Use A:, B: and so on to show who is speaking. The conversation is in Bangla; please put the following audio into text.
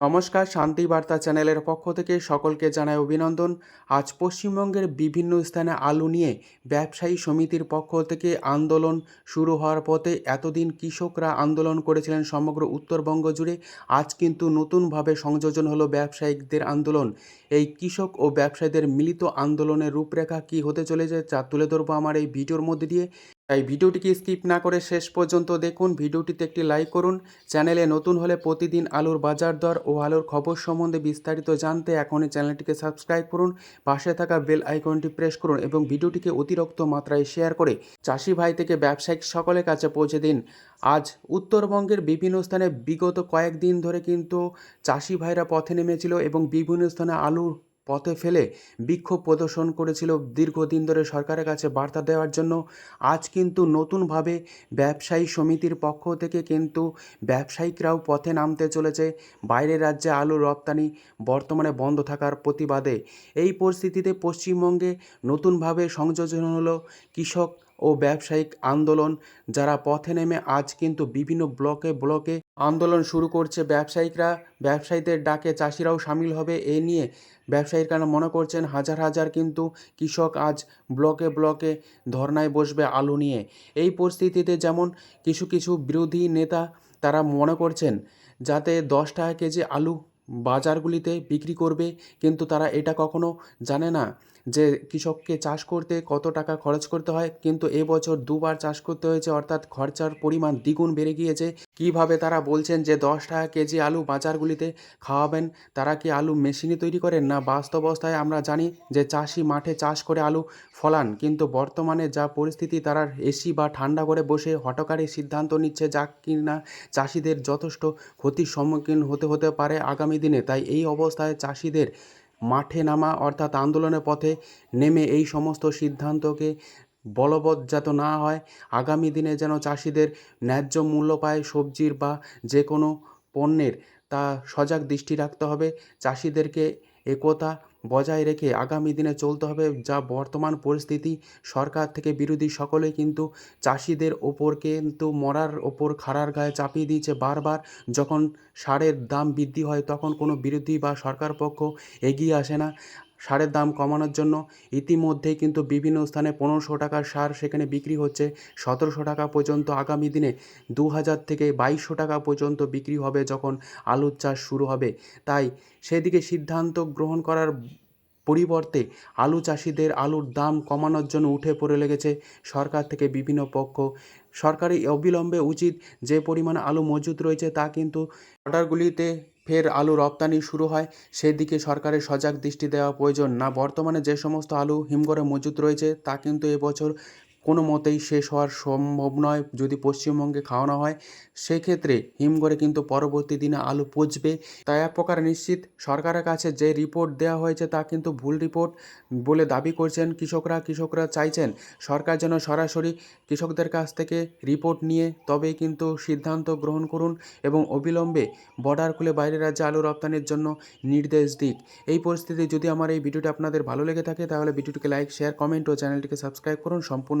A: নমস্কার, শান্তি বার্তা চ্যানেলের পক্ষ থেকে সকলকে জানাই অভিনন্দন। আজ পশ্চিমবঙ্গের বিভিন্ন স্থানে আলু নিয়ে ব্যবসায়ী সমিতির পক্ষ থেকে আন্দোলন শুরু হওয়ার পথে এতদিন কৃষকরা আন্দোলন করেছিলেন সমগ্র উত্তরবঙ্গ জুড়ে। আজ কিন্তু নতুনভাবে সংযোজন হলো ব্যবসায়িকদের আন্দোলন। এই কৃষক ও ব্যবসায়ীদের মিলিত আন্দোলনের রূপরেখা কী হতে চলেছে তা তুলে ধরবো আমার এই ভিডিওর মধ্যে দিয়ে। তাই ভিডিওটিকে স্কিপ না করে শেষ পর্যন্ত দেখুন। ভিডিওটিতে একটি লাইক করুন। চ্যানেলে নতুন হলে প্রতিদিন আলুর বাজার দর ও আলুর খবর সম্বন্ধে বিস্তারিত জানতে এখনই চ্যানেলটিকে সাবস্ক্রাইব করুন। পাশে থাকা বেল আইকনটি প্রেস করুন এবং ভিডিওটিকে অতিরিক্ত মাত্রায় শেয়ার করে চাষি ভাই থেকে ব্যবসায়িক সকলের কাছে পৌঁছে দিন। আজ উত্তরবঙ্গের বিভিন্ন স্থানে বিগত কয়েকদিন ধরে কিন্তু চাষি ভাইরা পথে নেমেছিল এবং বিভিন্ন স্থানে আলুর পথে ফেলে বিক্ষোভ প্রদর্শন করেছিল দীর্ঘদিন ধরে সরকারের কাছে বার্তা দেওয়ার জন্য। আজ কিন্তু নতুনভাবে ব্যবসায়ী সমিতির পক্ষ থেকে কিন্তু ব্যবসায়িকরাও পথে নামতে চলেছে। বাইরের রাজ্যে আলু রপ্তানি বর্তমানে বন্ধ থাকার প্রতিবাদে। এই পরিস্থিতিতে পশ্চিমবঙ্গে নতুনভাবে সংযোজন হলো। কৃষক ও ব্যবসায়িক আন্দোলন, যারা পথে নেমে আজ কিন্তু বিভিন্ন ব্লকে ব্লকে আন্দোলন শুরু করছে ব্যবসায়িকরা। ব্যবসায়ীদের ডাকে চাষিরাও সামিল হবে এ নিয়ে ব্যবসায়ীরা মনে করছেন হাজার হাজার কিন্তু কৃষক আজ ব্লকে ব্লকে ধর্নায় বসবে আলু নিয়ে। এই পরিস্থিতিতে যেমন কিছু কিছু বিরোধী নেতা তারা মনে করছেন, যাতে দশ টাকা কেজি আলু বাজারগুলিতে বিক্রি করবে, কিন্তু তারা এটা কখনো জানে না। যে কৃষককে চাষ করতে কত টাকা খরচ করতে হয়, কিন্তু এবছর দুবার চাষ করতে হয়েছে, অর্থাৎ খরচার পরিমাণ দ্বিগুণ বেড়ে গিয়েছে। কীভাবে তারা বলছেন যে দশ টাকা কেজি আলু বাজারগুলিতে খাওয়াবেন, তারা কি আলু মেশিনে তৈরি করেন? না, বাস্তব অবস্থায় আমরা জানি যে চাষি মাঠে চাষ করে আলু ফলান, কিন্তু বর্তমানে যা পরিস্থিতি, তারা এসি বা ঠান্ডা করে বসে হটকারী সিদ্ধান্ত নিচ্ছে যা কিনা চাষিদের যথেষ্ট ক্ষতির সম্মুখীন হতে হতে পারে আগামী দিনে। তাই এই অবস্থায় চাষিদের মাঠে নামা অর্থাৎ আন্দোলনের পথে নেমে এই সমস্ত সিদ্ধান্তকে বলবৎ যাতে না হয়, আগামী দিনে যেন চাষিদের ন্যায্য মূল্য পায় সবজির বা যে কোনো পণ্যের, তা সজাগ দৃষ্টি রাখতে হবে। চাষিদেরকে একতা বজায় রেখে আগামী দিনে চলতে হবে, যা বর্তমান পরিস্থিতি। সরকার থেকে বিরোধী সকলে কিন্তু চাষিদের ওপর কিন্তু মরার ওপর খাড়ার গায়ে চাপিয়ে দিয়েছে বারবার। যখন সারের দাম বৃদ্ধি হয়, তখন কোনো বিরোধী বা সরকার পক্ষ এগিয়ে আসে না। সারের দাম কমানোর জন্য ইতিমধ্যেই কিন্তু বিভিন্ন স্থানে পনেরোশো টাকার সার সেখানে বিক্রি হচ্ছে। সতেরোশো টাকা পর্যন্ত আগামী দিনে দু হাজার থেকে বাইশশো টাকা পর্যন্ত বিক্রি হবে যখন আলুর চাষ শুরু হবে। তাই সেদিকে সিদ্ধান্ত গ্রহণ করার পরিবর্তে আলু চাষিদের আলুর দাম কমানোর জন্য উঠে পড়ে লেগেছে সরকার থেকে বিভিন্ন পক্ষ। সরকারি অবিলম্বে উচিত যে পরিমাণ আলু মজুত রয়েছে তা কিন্তু অর্ডারগুলিতে ফের আলু রপ্তানি শুরু হয়। সেই দিকে সরকারের সজাগ দৃষ্টি দেওয়া প্রয়োজন। না, বর্তমানে যে সমস্ত আলু হিমঘরে মজুত রয়েছে, তা কিন্তু এবছর কোনো মতেই শেষ হওয়ার সম্ভব নয়। যদি পশ্চিমবঙ্গে খাওয়ানো হয়, সেক্ষেত্রে হিমঘরে কিন্তু পরবর্তী দিনে আলু পচবে। তাই এক প্রকার নিশ্চিত সরকারের কাছে যে রিপোর্ট দেওয়া হয়েছে তা কিন্তু ভুল রিপোর্ট বলে দাবি করছেন কৃষকরা। কৃষকরা চাইছেন সরকার যেন সরাসরি কৃষকদের কাছ থেকে রিপোর্ট নিয়ে তবেই কিন্তু সিদ্ধান্ত গ্রহণ করুন এবং অবিলম্বে বর্ডার খুলে বাইরের রাজ্যে আলু রপ্তানির জন্য নির্দেশ দিক। এই পরিস্থিতি যদি আমার এই ভিডিওটি আপনাদের ভালো লেগে থাকে, তাহলে ভিডিওটিকে লাইক, শেয়ার, কমেন্ট ও চ্যানেলটিকে সাবস্ক্রাইব করুন। সম্পূর্ণ